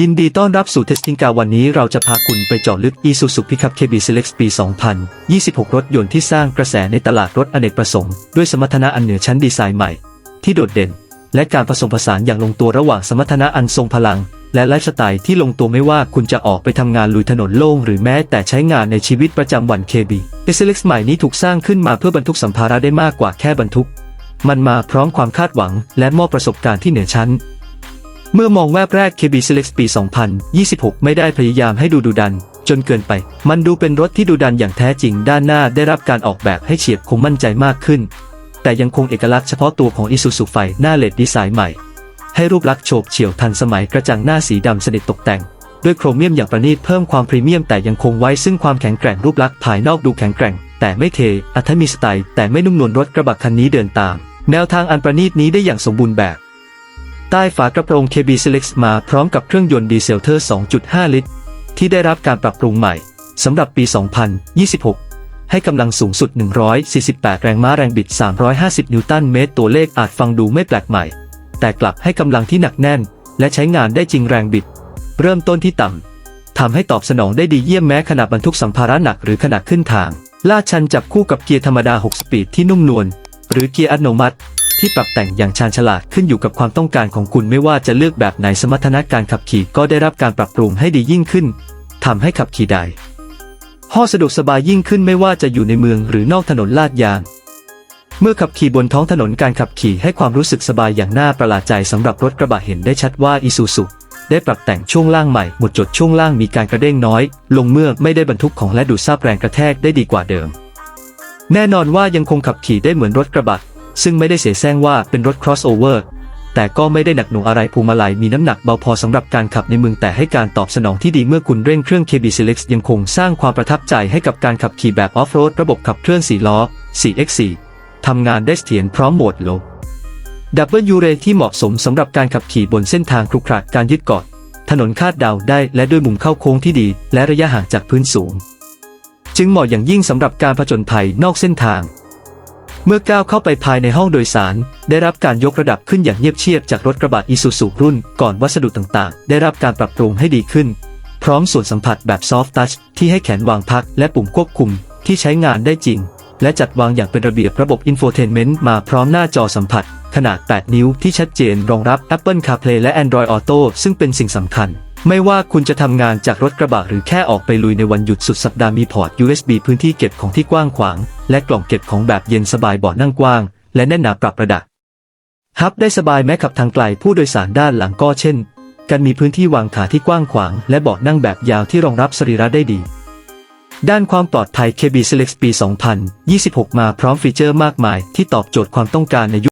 ยินดีต้อนรับสู่เทสติ n งกาวันนี้เราจะพาคุณไปเจาะลึก Isuzu Pickup KB Select ปี 2026 รถยนต์ที่สร้างกระแสในตลาดรถอเนกประสงค์ ด้วยสมรรถนะอันเหนือชั้นดีไซน์ใหม่ ที่โดดเด่น และการผสมผสานอย่างลงตัวระหว่างสมรรถนะอันทรงพลัง และไลฟ์สไตล์ที่ลงตัวไม่ว่าคุณจะออกไปทำงานลุยถนนโล่งหรือแม้แต่ใช้งานในชีวิตประจำวัน KB Select ใหม่นี้ถูกสร้างขึ้นมาเพื่อบรรทุกสัมภาระได้มากกว่าแค่บรรทุก มันมาพร้อมความคาดหวัง และมอบประสบการณ์ที่เหนือชั้น เมื่อมองแวบแรก KB Select ปี 2026 ไม่ได้พยายามให้ดูดุดัน จนเกินไป มันดูเป็นรถที่ดุดันอย่างแท้จริง ด้านหน้าได้รับการออกแบบให้เฉียบคมมั่นใจมากขึ้น แต่ยังคงเอกลักษณ์เฉพาะตัวของ Isuzu ไฟหน้าเลดดีไซน์ใหม่ ให้รูปลักษณ์โฉบเฉี่ยวทันสมัยกระจังหน้าสีดำสนิทตกแต่ง ด้วยโครเมียมอย่างประณีตเพิ่มความพรีเมียมแต่ยังคงไว้ซึ่งความแข็งแกร่งรูปลักษณ์ภายนอกดูแข็งแกร่ง แต่ไม่เทอัธมีสไตล์แต่ไม่นุ่มนวลรถกระบะคันนี้เดินตาม แนวทางอันประณีตนี้ได้อย่างสมบูรณ์แบบ ใต้ฝากระโปรง KB Select มาพร้อมกับเครื่องยนต์ดีเซลเทอร์ 2.5 ลิตร ที่ได้รับการปรับปรุงใหม่สำหรับปี 2026 ให้กำลังสูงสุด 148 แรงม้าแรงบิด 350 นิวตันเมตร ตัวเลขอาจฟังดูไม่แปลกใหม่ แต่กลับให้กำลังที่หนักแน่น และใช้งานได้จริงแรงบิด เริ่มต้นที่ต่ำทำให้ตอบสนองได้ดีเยี่ยมแม้ขณะบรรทุกสัมภาระหนักหรือขณะขึ้นทางลาดชันจับคู่กับเกียร์ธรรมดา 6 สปีดที่นุ่มนวลหรือเกียร์อัตโนมัติ ที่ปรับแต่งอย่างชาญฉลาดขึ้นอยู่กับความต้องการของคุณไม่ว่าจะเลือกแบบไหนสมรรถนะการขับขี่ก็ได้รับการปรับปรุงให้ดียิ่งขึ้นทำให้ขับขี่ได้ห้อสะดวกสบายยิ่งขึ้นไม่ว่าจะอยู่ในเมืองหรือนอกถนนลาดยาง เมื่อขับขี่บนท้องถนนการขับขี่ให้ความรู้สึกสบายอย่างน่าประหลาดใจสำหรับรถกระบะเห็นได้ชัดว่าอีซูซุได้ปรับแต่งช่วงล่างใหม่หมดจดช่วงล่างมีการกระเด้งน้อย ลงเมื่อไม่ได้บรรทุกของและดูดซาบแรงกระแทกได้ดีกว่าเดิม แน่นอนว่ายังคงขับขี่ได้เหมือนรถกระบะ ซึ่งไม่ได้เสียแซงว่าเป็นรถ crossover แต่ก็ไม่ได้หนักหน่วงอะไรพวงมาลัยมีน้ำหนักเบาพอสำหรับการขับในเมืองแต่ให้การตอบสนองที่ดีเมื่อคุณเร่งเครื่อง KB Select ยังคงสร้างความประทับใจให้กับการขับขี่แบบออฟโรดระบบขับเคลื่อน4ล้อ 4x4 ทำงานได้เสถียรพร้อมโหมดโลดับเบิลยูเรที่เหมาะสมสำหรับการขับขี่บนเส้นทางครุขระการยึดเกาะถนนคาดเดาได้และด้วยมุมเข้าโค้งที่ดี และระยะห่างจากพื้นสูง จึงเหมาะอย่างยิ่งสำหรับการผจญภัยนอกเส้นทาง เมื่อก้าวเข้าไปภายในห้องโดยสาร ได้รับการยกระดับขึ้นอย่างเงียบเชียบจากรถกระบะอีซูซูรุ่น ก่อนวัสดุต่างๆ ได้รับการปรับปรุงให้ดีขึ้น พร้อมส่วนสัมผัสแบบซอฟต์ทัชที่ให้แขนวางพักและปุ่มควบคุมที่ใช้งานได้จริง และจัดวางอย่างเป็นระเบียบระบบอินโฟเทนเมนต์มาพร้อมหน้าจอสัมผัส ขนาด 8 นิ้วที่ชัดเจนรองรับ Apple CarPlay และ Android Auto ซึ่งเป็นสิ่งสำคัญ ไม่ว่าคุณจะทำงานจากรถกระบะหรือแค่ออกไปลุยในวันหยุดสุดสัปดาห์มีพอร์ต USB พื้นที่เก็บของที่กว้างขวาง และกล่องเก็บของแบบเย็นสบายเบาะนั่งกว้าง และแน่นหนาปรับระดับฮับได้สบายแม้ขับทางไกลผู้โดยสารด้านหลังก็เช่น กันมีพื้นที่วางขาที่กว้างขวาง และเบาะนั่งแบบยาวที่รองรับสรีระได้ดี ด้านความปลอดภัย KB Select ปี 2026 มาพร้อมฟีเจอร์มากมายที่ตอบโจทย์ความต้องการในยุค